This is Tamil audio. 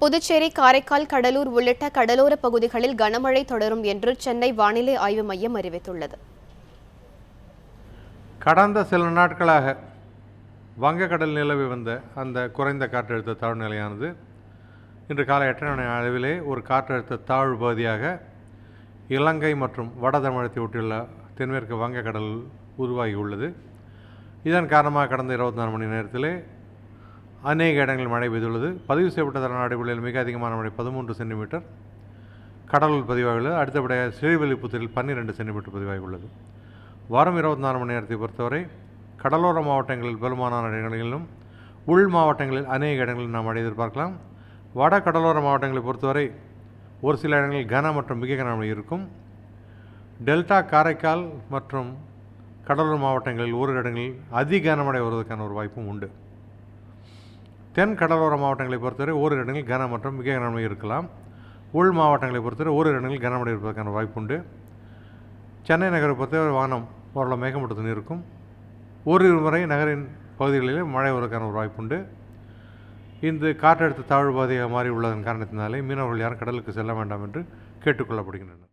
புதுச்சேரி காரைக்கால் கடலூர் உள்ளிட்ட கடலோர பகுதிகளில் கனமழை தொடரும் என்று சென்னை வானிலை ஆய்வு மையம் அறிவித்துள்ளது. கடந்த சில நாட்களாக வங்கக்கடல் நிலவி வந்த அந்த குறைந்த காற்றழுத்த தாழ்வு நிலையானது இன்று காலை எட்டரை மணி அளவிலே ஒரு காற்றழுத்த தாழ்வு பகுதியாக இலங்கை மற்றும் வட தமிழகத்தை ஒட்டியுள்ள தென்மேற்கு வங்கக்கடல் உருவாகி உள்ளது இதன் காரணமாக கடந்த இருபத்தி நாலு மணி நேரத்திலே அநேக இடங்களில் மழை பெய்துள்ளது. பதிவு செய்யப்பட்ட தரநாடுகளில் மிக அதிகமான மழை பதிமூன்று சென்டிமீட்டர். கடலூர் பதிவாகியுள்ளது அடுத்தபடியாக ஸ்ரீவில்லிபுத்தூரில் பன்னிரெண்டு சென்டிமீட்டர் பதிவாகியுள்ளது. வாரம் இருபத்தி நாலு மணி நேரத்தை பொறுத்தவரை கடலோர மாவட்டங்களில் பெரும்பாலான இடங்களிலும் உள் மாவட்டங்களில் அநேக இடங்களில் நாம் மழை எதிர்பார்க்கலாம். வட கடலோர மாவட்டங்களை பொறுத்தவரை ஒரு சில இடங்களில் கன மற்றும் மிக கனமழை இருக்கும். டெல்டா காரைக்கால் மற்றும் கடலூர் மாவட்டங்களில் ஓரிரு இடங்களில் அதி கனமழை வருவதற்கான ஒரு வாய்ப்பும் உண்டு. தென் கடலோர மாவட்டங்களை பொறுத்தவரை ஓரிரு இடங்களில் கன மற்றும் மிக கனமழை இருக்கலாம். உள் மாவட்டங்களை பொறுத்தவரை ஓரிரு இடங்களில் கனமழை இருப்பதற்கான வாய்ப்பு உண்டு சென்னை நகரை பொறுத்தவரை வானம் ஓரளவு மேகமூட்டத்தில் இருக்கும். ஓரிரு முறை நகரின் பகுதிகளிலே மழை வருவதற்கான ஒரு வாய்ப்புண்டு. இந்த காற்றழுத்த தாழ்வு பாதையாக மாறி உள்ளதன் காரணத்தினாலே மீனவர்கள் யாரும் கடலுக்கு செல்ல வேண்டாம் என்று கேட்டுக்கொள்ளப்படுகின்றனர்.